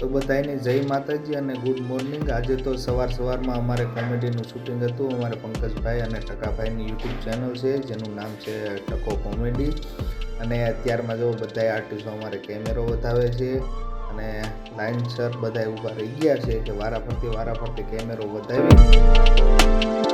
તો બધાને જય માતાજી અને ગુડ મોર્નિંગ આજે તો સવાર સવારમાં અમારે કોમેડીનું શૂટિંગ હતું. અમારે પંકજભાઈ અને ટકાભાઈની યુટ્યુબ ચેનલ છે, જેનું નામ છે ટકો કોમેડી. અને અત્યારમાં જો બધા આર્ટિસ્ટો અમારે કેમેરો વધાવે છે અને લાઇનસર બધા ઊભા રહી ગયા છે કે વારા ફરતી વારા ફરતી કેમેરો વધાવી.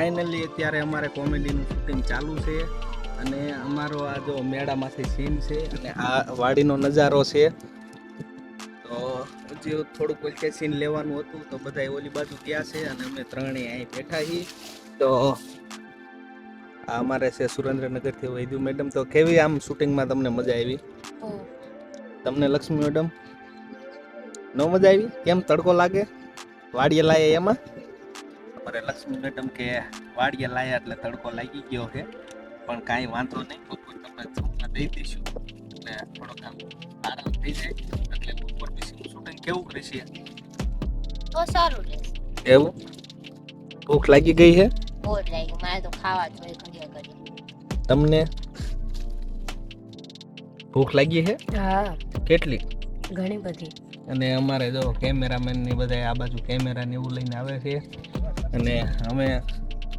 ફાઇનલી અત્યારે અમારે કોમેડીનું શૂટિંગ ચાલુ છે અને અમારો આ જો મેળામાંથી સીન છે અને આ વાડીનો નજારો છે. તો હજી થોડુંક વચ્ચે સીન લેવાનું હતું તો બધા ઓલી બાજુ ગયા છે અને અમે ત્રણેય અહીં બેઠા છીએ. તો આ અમારે છે સુરેન્દ્રનગરથી વૈદ્યુ મેડમ. તો કેવી આમ શૂટિંગમાં તમને મજા આવી? તમને લક્ષ્મી મેડમ? ન મજા આવી? કેમ તડકો લાગે? વાડીએ લાગે એમાં? અમારે લક્ષ્મી મેડમ કે વાડીએ લાયા એટલે તડકો લાગી ગયો છે. પણ કાંઈ વાંધો નહીં બપોર તમને જમવા દઈ દઈશું. એટલે થોડોક આમ આરામ થઈ જાય. એટલે બપોર પછી શૂટિંગ કેવું રહેશે? તો સારું રહેશે. એવું? ભૂખ લાગી ગઈ છે? બોર લાગી. મારે તો ખાવા જોઈએ ઘડીએ ઘડીએ. તમને? ભૂખ લાગી છે? હા. કેટલી? ઘણી બધી. અને અમારે જો કેમેરામેન ને બધા આ બાજુ કેમેરા ને એવું લઈને આવે છે. અને અમે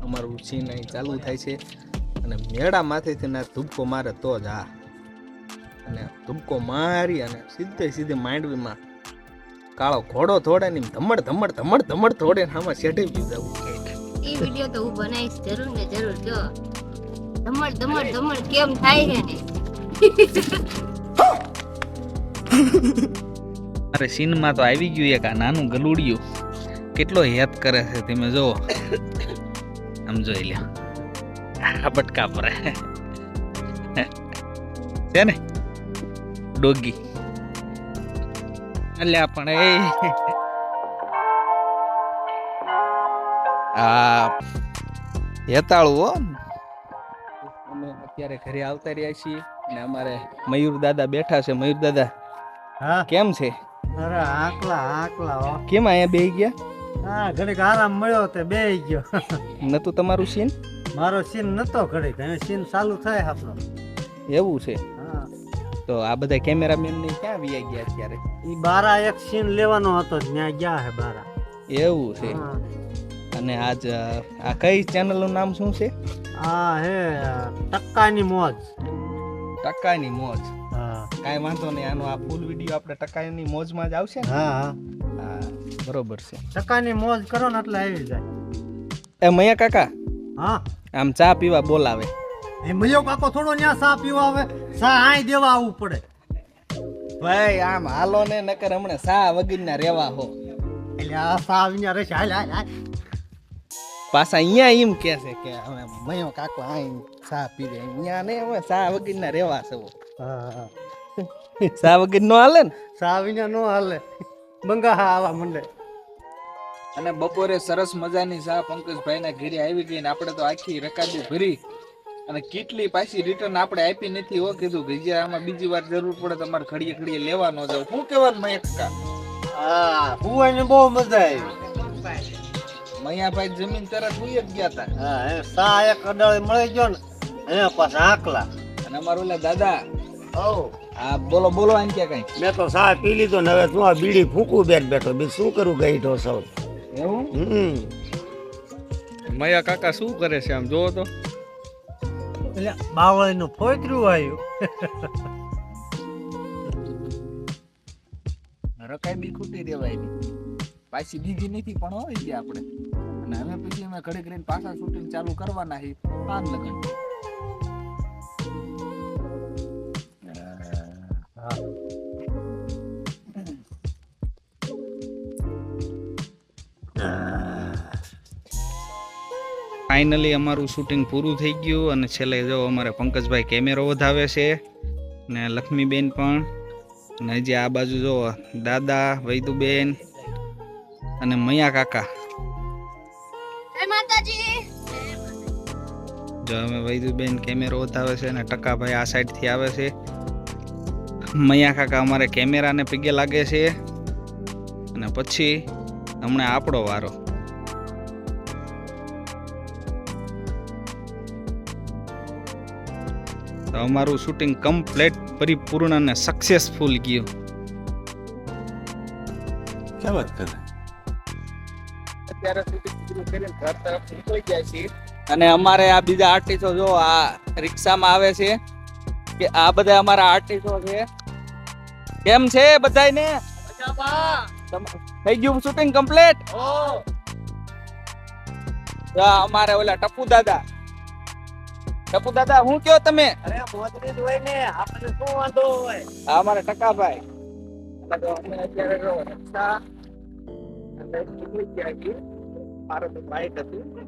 અમારું સીન અહીં ચાલુ થાય છે. અને મેળા માથેથી ના ધૂબકો મારે તો જ આ. અને ધૂબકો મારી અને સીધે સીધે માંડવીમાં કાળો ઘોડો થોડે ને ધમડ ધમડ ધમડ ધમડ થોડે ને આમાં શેઠી ગયું જવું એ વિડિયો તો હું બનાવીશ જરૂર ને જરૂર જો. ધમડ ધમડ ધમડ કેમ થાય છે ને? મારે સીનમાં તો આવી ગયું એક આ નાનું ગલુડિયું. કેટલો હેત કરે છે તમે જો આમ જોઈ લ્યો. આ બટકા પર. છે ને? ડોગી. અલ્યા પણ એ. આ હેતાળું હો. અમે અત્યારે ઘરે આવતા રહ્યા છીએ અને અમારે મયુર દાદા બેઠા છે. મયુર દાદા હા. કેમ છે? અરે આકલા આકલા કેમ અહીંયા બેહી ગયા? હા ઘડીક આરામ મળ્યો તે બે ગયો. નતું તમારું સીન? મારો સીન નતો ઘડીક હવે સીન ચાલુ થાય આપણો. એવું છે? હા. તો આ બધા કેમેરામેન ને ક્યાં વિયા ગયા અત્યારે? ઈ બારા એક સીન લેવાનો હતો ત્યાં ગયા હે બારા. એવું છે? અને આજ આ કઈ ચેનલનું નામ શું છે? આ હે ટક્કાની મોજ. ટક્કાની મોજ. કાંઈ વાંધો નહીં આનો આ ફૂલ વીડિયો આપણે ટકાની મોજમાં જ આવશે ને? હા બરોબર છે. ટકાની મોજ કરો ને એટલે આવી જાય. એ મૈયા કાકા? હા. આમ ચા પીવા બોલાવે. એ મયો કાકો થોડો ન્યા સા પીવા આવે. ચા આય દેવા આવવું પડે. ભાઈ આમ હાલો ને નકર હમણાં સા વગીરના રેવા હો. એટલે આ સા આવીને રહેશે. હાલ હાલ હાલ. પાછા અહીંયા એમ કે છે કે હવે મયો કાકો આ ચા પીવે. અહીંયા ને હવે ચા વગીરના રેવા છે હા હા. ચા વગર નો હાલે ને? સા નો હાલે. બંગા હા આવા મંડે. અને બપોરે સરસ મજાની સા પંકજભાઈ ના ઘેરે આવી ગઈ ને આપણે તો આખી રકાબી ભરી. અને કેટલી પાછી રિટર્ન આપણે આપી નથી હો કીધું કે જે આમાં બીજી વાર જરૂર પડે તમારે ઘડીએ ઘડીએ લેવા ન જાવ શું કહેવાનું મયંક કાકા? હા હુવાની બહુ મજા આવી. મૈયાભાઈ જમીન તરત હુઈ જ ગયા હતા હા એ સા એક અડાળે મળી ગયો ને એ પાછા આકલા. અને અમારું ઓલા દાદા ઓ આ બોલો બોલો આમ ક્યાં કઈ. મેં તો સા પી લીધો ને હવે તું આ બીડી ફૂકું બેઠ બેઠો બી શું કરું ગઈ સૌ? એવું? હમ. મયા કાકા શું કરે છે આમ જોવો તો. એટલે બાવળીનું ફોતરું આવ્યું. રકાઈ બી ખૂટી દેવાય નહીં. પાછી બીજી નથી પણ હોય છે આપણે. અને હવે પછી અમે ઘડી રહીને પાછા શૂટિંગ ચાલુ કરવાના છે પાન લગન ફાઇનલી અમારું શૂટિંગ પૂરું થઈ ગયું અને છેલ્લે જો અમારે પંકજભાઈ કેમેરો વધાવે છે ને લક્ષ્મીબેન પણ. અને હજી આ બાજુ જો દાદા વૈદુબેન અને મૈયા કાકા. જો અમે વૈદુબેન કેમેરો વધાવે છે અને ટકાભાઈ આ સાઈડથી આવે છે. મૈયા કાકા અમારે કેમેરાને પીગે લાગે છે. અને પછી હમણાં આપણો વારો. તો અમારું શૂટિંગ કમ્પ્લીટ પરિપૂર્ણ અને સક્સેસફુલ ગયું. ક્યાં વાત કરે? અત્યારે શૂટિંગ કરીને ઘર તરફ નીકળી જાય છે અને અમારે આ બીજા આર્ટિસ્ટો જો આ રિક્ષામાં આવે છે કે આ બધા અમારા આર્ટિસ્ટો છે. કેમ છે બધાયને? થઈ ગયું શૂટિંગ કમ્પ્લીટ અમારે ઓલા ટપુ દાદા. ટપુ દાદા હું કયો તમે? અરે મોજરી હોય ને આપણે શું વાંધો હોય? આ અમારે ટકાભાઈ. અમે અત્યારે રિક્ષા. અને નીકળી ગયા? છીએ મારો તો બાઈક હતું.